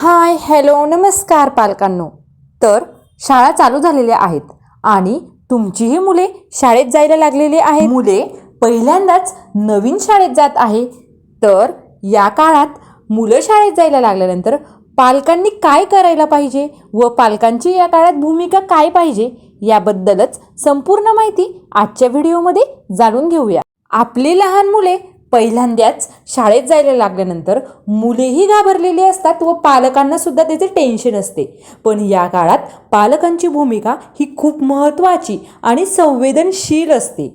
Hi hello नमस्कार पालकांनो. तर शाळा चालू झालेल्या आहेत आणि तुमचीही मुले शाळेत जायला लागलेली आहे मुले पहिल्यांदाच नवीन शाळेत जात आहे. तर या काळात मुलं शाळेत जायला लागल्यानंतर पालकांनी काय करायला पाहिजे व पालकांची या काळात भूमिका काय पाहिजे याबद्दलच संपूर्ण माहिती आजच्या व्हिडिओमध्ये जाणून घेऊया. आपली लहान मुले पहिल्यांदाच शाळेत जायला लागल्यानंतर मुलेही घाबरलेली असतात व पालकांना सुद्धा त्याचे टेन्शन असते. पण या काळात पालकांची भूमिका ही खूप महत्त्वाची आणि संवेदनशील असते.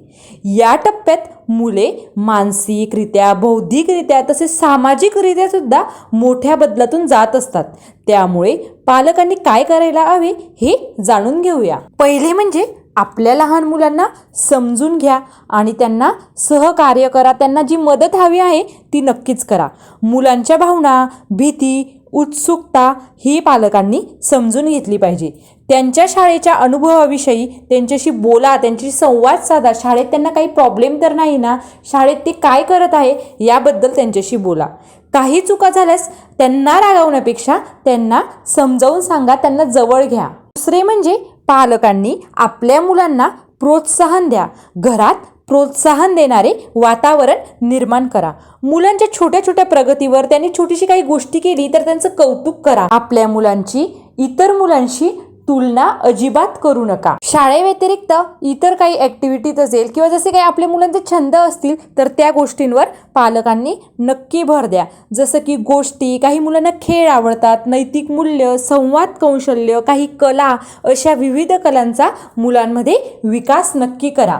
या टप्प्यात मुले मानसिकरित्या बौद्धिकरित्या तसेच सामाजिकरित्या सुद्धा मोठ्या बदलातून जात असतात. त्यामुळे पालकांनी काय करायला हवे हे जाणून घेऊया. पहिले म्हणजे आपल्या लहान मुलांना समजून घ्या आणि त्यांना सहकार्य करा. त्यांना जी मदत हवी आहे ती नक्कीच करा. मुलांच्या भावना भीती उत्सुकता ही पालकांनी समजून घेतली पाहिजे. त्यांच्या शाळेच्या अनुभवाविषयी त्यांच्याशी बोला त्यांच्याशी संवाद साधा. शाळेत त्यांना काही प्रॉब्लेम तर नाही ना? शाळेत ते काय करत आहे याबद्दल त्यांच्याशी बोला. काही चुका झाल्यास त्यांना रागावण्यापेक्षा त्यांना समजावून सांगा त्यांना जवळ घ्या. दुसरे म्हणजे पालकांनी आपल्या मुलांना प्रोत्साहन द्या. घरात प्रोत्साहन देणारे वातावरण निर्माण करा. मुलांच्या छोट्या छोट्या प्रगतीवर त्यांनी छोटीशी काही गोष्टी केली तर त्यांचं कौतुक करा. आपल्या मुलांची इतर मुलांशी तुलना अजिबात करू नका. शाळेव्यतिरिक्त इतर काही ॲक्टिव्हिटीज असेल किंवा जसे काही आपल्या मुलांचे छंद असतील तर त्या गोष्टींवर पालकांनी नक्की भर द्या. जसं की गोष्टी काही मुलांना खेळ आवडतात नैतिक मूल्य संवाद कौशल्य काही कला अशा विविध कलांचा मुलांमध्ये विकास नक्की करा.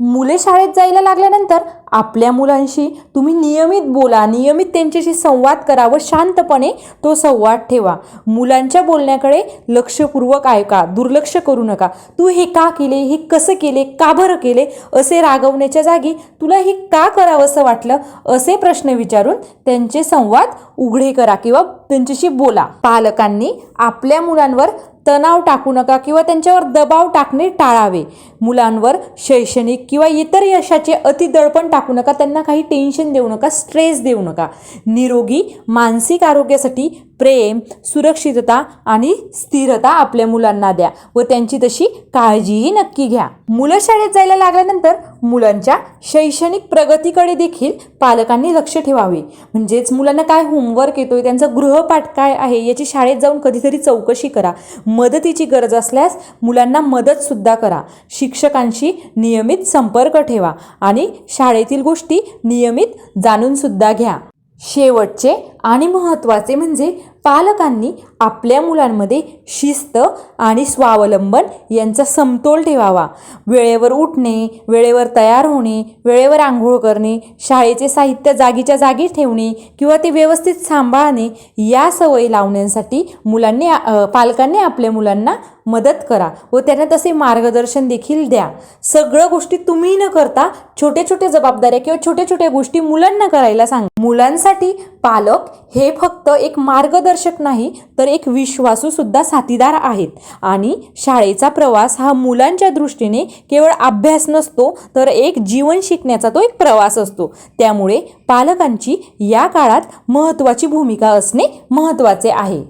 मुले शाळेत जायला लागल्यानंतर आपल्या मुलांशी तुम्ही नियमित बोला नियमित त्यांच्याशी संवाद करा व शांतपणे तो संवाद ठेवा. मुलांच्या बोलण्याकडे लक्षपूर्वक ऐका दुर्लक्ष करू नका. तू हे का केले हे कसं केले का बरं केले असे रागवण्याच्या जागी तुला हे का करावंसं वाटलं असे प्रश्न विचारून त्यांचे संवाद उघडे करा किंवा त्यांच्याशी बोला. पालकांनी आपल्या मुलांवर तणाव टाकू नका किंवा त्यांच्यावर दबाव टाकणे टाळावे. मुलांवर शैक्षणिक किंवा इतर यशाचे अतिदळपण टाकू नका त्यांना काही टेन्शन देऊ नका स्ट्रेस देऊ नका. निरोगी मानसिक आरोग्यासाठी प्रेम सुरक्षितता आणि स्थिरता आपल्या मुलांना द्या व त्यांची तशी काळजीही नक्की घ्या. मुलं शाळेत जायला लागल्यानंतर मुलांच्या शैक्षणिक प्रगतीकडे देखील पालकांनी लक्ष ठेवावे. म्हणजेच मुलांना काय होमवर्क येतोय त्यांचा गृहपाठ काय आहे याची शाळेत जाऊन कधीतरी चौकशी करा. मदतीची गरज असल्यास मुलांना मदतसुद्धा करा. शिक्षकांशी नियमित संपर्क ठेवा आणि शाळेतील गोष्टी नियमित जाणूनसुद्धा घ्या. शेवटचे आणि महत्त्वाचे म्हणजे पालकांनी आपल्या मुलांमध्ये शिस्त आणि स्वावलंबन यांचा समतोल ठेवावा. वेळेवर उठणे वेळेवर तयार होणे वेळेवर आंघोळ करणे शाळेचे साहित्य जागीच्या जागी ठेवणे किंवा ते व्यवस्थित सांभाळणे या सवयी लावण्यासाठी मुलांनी पालकांनी आपल्या मुलांना मदत करा व त्यांना तसे मार्गदर्शन देखील द्या. सगळं गोष्टी तुम्ही न करता छोट्या छोट्या जबाबदाऱ्या किंवा छोट्या छोट्या गोष्टी मुलांना करायला सांगा. मुलांसाठी पालक हे फक्त एक मार्गदर्शक नाही तर एक विश्वासू सुद्धा साथीदार आहेत. आणि शाळेचा प्रवास हा मुलांच्या दृष्टीने केवळ अभ्यास नसतो तर एक जीवन शिकण्याचा तो एक प्रवास असतो. त्यामुळे पालकांची या काळात महत्त्वाची भूमिका असणे महत्त्वाचे आहे.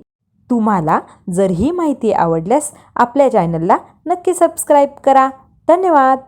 तुम्हाला जर ही माहिती आवडल्यास आपल्या चॅनलला नक्की सबस्क्राईब करा. धन्यवाद!